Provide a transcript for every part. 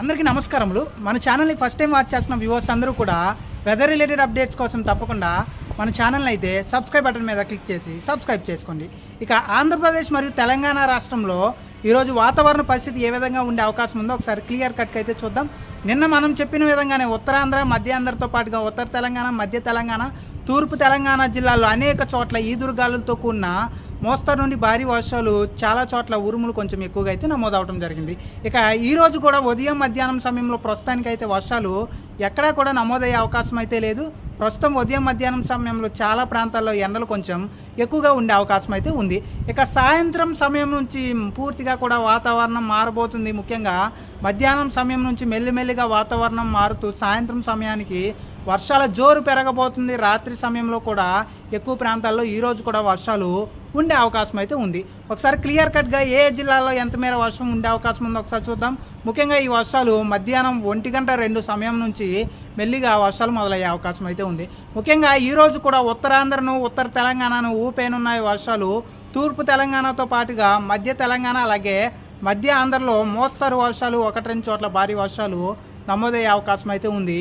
అందరికీ నమస్కారములు. మన ఛానల్ని ఫస్ట్ టైం వాచ్ చేస్తున్న వ్యూవర్స్ అందరూ కూడా వెదర్ రిలేటెడ్ అప్డేట్స్ కోసం తప్పకుండా మన ఛానల్ని అయితే సబ్స్క్రైబ్ బటన్ మీద క్లిక్ చేసి సబ్స్క్రైబ్ చేసుకోండి. ఇక ఆంధ్రప్రదేశ్ మరియు తెలంగాణ రాష్ట్రంలో ఈరోజు వాతావరణ పరిస్థితి ఏ విధంగా ఉండే అవకాశం ఉందో ఒకసారి క్లియర్ కట్కి అయితే చూద్దాం. నిన్న మనం చెప్పిన విధంగానే ఉత్తరాంధ్ర మధ్యాంధ్రతో పాటుగా ఉత్తర తెలంగాణ మధ్య తెలంగాణ తూర్పు తెలంగాణ జిల్లాల్లో అనేక చోట్ల ఈదురుగాలులతో కూడిన మోస్తరు నుండి భారీ వర్షాలు చాలా చోట్ల ఉరుములు కొంచెం ఎక్కువగా అయితే నమోదవడం జరిగింది. ఇక ఈ రోజు కూడా ఉదయం మధ్యాహ్నం సమయంలో ప్రస్తుతానికి అయితే వర్షాలు ఎక్కడా కూడా నమోదయ్యే అవకాశం అయితే లేదు. ప్రస్తుతం ఉదయం మధ్యాహ్నం సమయంలో చాలా ప్రాంతాల్లో ఎండలు కొంచెం ఎక్కువగా ఉండే అవకాశం అయితే ఉంది. ఇక సాయంత్రం సమయం నుంచి పూర్తిగా కూడా వాతావరణం మారబోతుంది. ముఖ్యంగా మధ్యాహ్నం సమయం నుంచి మెల్లిమెల్లిగా వాతావరణం మారుతూ సాయంత్రం సమయానికి వర్షాల జోరు పెరగబోతుంది. రాత్రి సమయంలో కూడా ఎక్కువ ప్రాంతాల్లో ఈరోజు కూడా వర్షాలు ఉండే అవకాశం అయితే ఉంది. ఒకసారి క్లియర్ కట్గా ఏ జిల్లాలో ఎంత మేర వర్షం ఉండే అవకాశం ఉందో ఒకసారి చూద్దాం. ముఖ్యంగా ఈ వర్షాలు మధ్యాహ్నం ఒంటి గంట రెండు సమయం నుంచి మెల్లిగా వర్షాలు మొదలయ్యే అవకాశం అయితే ఉంది. ముఖ్యంగా ఈరోజు కూడా ఉత్తరాంధ్రను ఉత్తర తెలంగాణను ఊపేనున్నాయి వర్షాలు. తూర్పు తెలంగాణతో పాటుగా మధ్య తెలంగాణ అలాగే మధ్య ఆంధ్రలో మోస్తరు వర్షాలు ఒకటి రెండు చోట్ల భారీ వర్షాలు నమోదయ్యే అవకాశం అయితే ఉంది.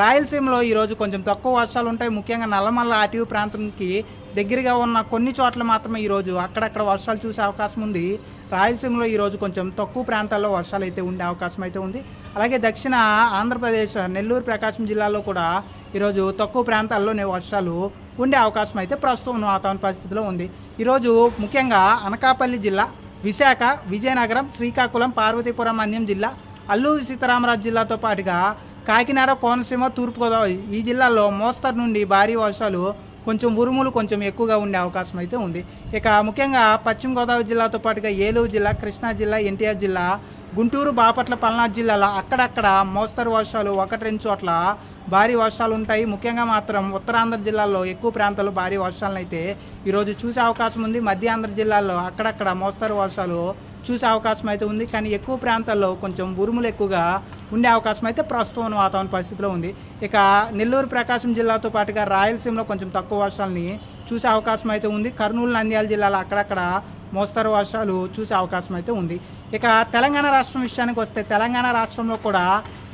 రాయలసీమలో ఈరోజు కొంచెం తక్కువ వర్షాలు ఉంటాయి. ముఖ్యంగా నల్లమల్ల అటవీ ప్రాంతంకి దగ్గరగా ఉన్న కొన్ని చోట్ల మాత్రమే ఈరోజు అక్కడక్కడ వర్షాలు చూసే అవకాశం ఉంది. రాయలసీమలో ఈరోజు కొంచెం తక్కువ ప్రాంతాల్లో వర్షాలు అయితే ఉండే అవకాశం అయితే ఉంది. అలాగే దక్షిణ ఆంధ్రప్రదేశ్ నెల్లూరు ప్రకాశం జిల్లాలో కూడా ఈరోజు తక్కువ ప్రాంతాల్లోనే వర్షాలు ఉండే అవకాశం అయితే ప్రస్తుతం వాతావరణ పరిస్థితిలో ఉంది. ఈరోజు ముఖ్యంగా అనకాపల్లి జిల్లా విశాఖ విజయనగరం శ్రీకాకుళం పార్వతీపురం అన్యం జిల్లా అల్లూరి సీతారామరాజు జిల్లాతో పాటుగా కాకినాడ కోనసీమ తూర్పుగోదావరి ఈ జిల్లాల్లో మోస్తరు నుండి భారీ వర్షాలు కొంచెం ఉరుములు కొంచెం ఎక్కువగా ఉండే అవకాశం అయితే ఉంది. ఇక ముఖ్యంగా పశ్చిమ గోదావరి జిల్లాతో పాటుగా ఏలూరు జిల్లా కృష్ణా జిల్లా ఎన్టీఆర్ జిల్లా గుంటూరు బాపట్ల పల్నాడు జిల్లాలో అక్కడక్కడ మోస్తరు వర్షాలు ఒకటి రెండు చోట్ల భారీ వర్షాలు ఉంటాయి. ముఖ్యంగా మాత్రం ఉత్తరాంధ్ర జిల్లాల్లో ఎక్కువ ప్రాంతాల్లో భారీ వర్షాలను అయితే ఈరోజు చూసే అవకాశం ఉంది. మధ్య ఆంధ్ర జిల్లాల్లో అక్కడక్కడ మోస్తరు వర్షాలు చూసే అవకాశం అయితే ఉంది. కానీ ఎక్కువ ప్రాంతాల్లో కొంచెం ఉరుములు ఎక్కువగా ఉండే అవకాశం అయితే ప్రస్తుతం ఉన్న వాతావరణ పరిస్థితిలో ఉంది. ఇక నెల్లూరు ప్రకాశం జిల్లాతో పాటుగా రాయలసీమలో కొంచెం తక్కువ వర్షాలని చూసే అవకాశం అయితే ఉంది. కర్నూలు నంద్యాల జిల్లాలో అక్కడక్కడ మోస్తరు వర్షాలు చూసే అవకాశం అయితే ఉంది. ఇక తెలంగాణ రాష్ట్రం విషయానికి వస్తే తెలంగాణ రాష్ట్రంలో కూడా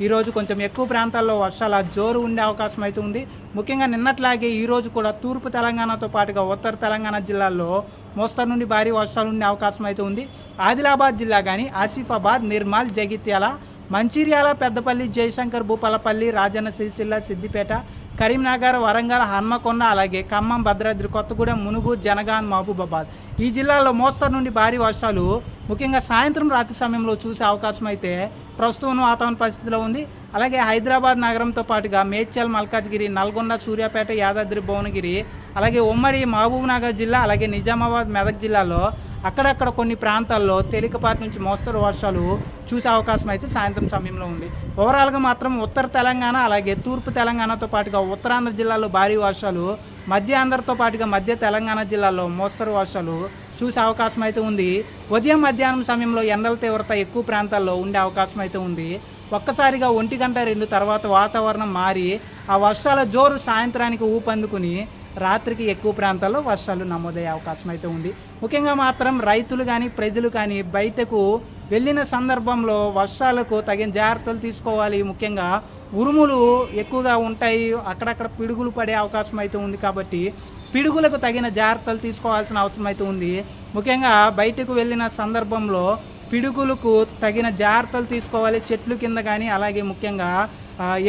ఈరోజు కొంచెం ఎక్కువ ప్రాంతాల్లో వర్షాల జోరు ఉండే అవకాశం అయితే ఉంది. ముఖ్యంగా నిన్నట్లాగే ఈరోజు కూడా తూర్పు తెలంగాణతో పాటుగా ఉత్తర తెలంగాణ జిల్లాల్లో మోస్తరు నుండి భారీ వర్షాలు ఉండే అవకాశం అయితే ఉంది. ఆదిలాబాద్ జిల్లా కానీ ఆసిఫాబాద్ నిర్మల్ జగిత్యాల మంచిర్యాల పెద్దపల్లి జయశంకర్ భూపాలపల్లి రాజన్న సిరిసిల్ల సిద్దిపేట కరీంనగర్ వరంగల్ హన్మకొండ అలాగే ఖమ్మం భద్రాద్రి కొత్తగూడెం మునుగు జనగాన్ మహబూబాబాద్. ఈ జిల్లాలో మోస్తరు నుండి భారీ వర్షాలు ముఖ్యంగా సాయంత్రం రాత్రి సమయంలో చూసే అవకాశం అయితే ప్రస్తుతం వాతావరణ పరిస్థితిలో ఉంది. అలాగే హైదరాబాద్ నగరంతో పాటుగా మేడ్చల్ మల్కాజ్గిరి నల్గొండ సూర్యాపేట యాదాద్రి భువనగిరి అలాగే ఉమ్మడి మహబూబ్నగర్ జిల్లా అలాగే నిజామాబాద్ మెదక్ జిల్లాలో అక్కడక్కడ కొన్ని ప్రాంతాల్లో తేలికపాటి నుంచి మోస్తరు వర్షాలు చూసే అవకాశం అయితే సాయంత్రం సమయంలో ఉంది. ఓవరాల్గా మాత్రం ఉత్తర తెలంగాణ అలాగే తూర్పు తెలంగాణతో పాటుగా ఉత్తరాంధ్ర జిల్లాలో భారీ వర్షాలు మధ్య ఆంధ్రతో పాటుగా మధ్య తెలంగాణ జిల్లాలో మోస్తరు వర్షాలు చూసే అవకాశం అయితే ఉంది. ఉదయం మధ్యాహ్నం సమయంలో ఎండల తీవ్రత ఎక్కువ ప్రాంతాల్లో ఉండే అవకాశం అయితే ఉంది. ఒక్కసారిగా ఒంటి గంట రెండు తర్వాత వాతావరణం మారి ఆ వర్షాల జోరు సాయంత్రానికి ఊపందుకుని రాత్రికి ఎక్కువ ప్రాంతాల్లో వర్షాలు నమోదయ్యే అవకాశం అయితే ఉంది. ముఖ్యంగా మాత్రం రైతులు కానీ ప్రజలు కానీ బయటకు వెళ్ళిన సందర్భంలో వర్షాలకు తగిన జాగ్రత్తలు తీసుకోవాలి. ముఖ్యంగా ఉరుములు ఎక్కువగా ఉంటాయి. అక్కడక్కడ పిడుగులు పడే అవకాశం అయితే ఉంది కాబట్టి పిడుగులకు తగిన జాగ్రత్తలు తీసుకోవాల్సిన అవసరం అయితే ఉంది. ముఖ్యంగా బయటకు వెళ్ళిన సందర్భంలో పిడుగులకు తగిన జాగ్రత్తలు తీసుకోవాలి. చెట్లు కింద కానీ అలాగే ముఖ్యంగా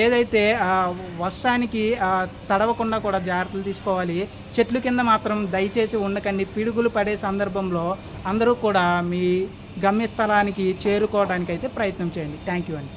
ఏదైతే వర్షానికి తడవకుండా కూడా జాగ్రత్తలు తీసుకోవాలి. చెట్లు కింద మాత్రం దయచేసి ఉండకండి. పిడుగులు పడే సందర్భంలో అందరూ కూడా మీ గమ్యస్థలానికి చేరుకోవడానికి అయితే ప్రయత్నం చేయండి. థ్యాంక్ యూ అండి.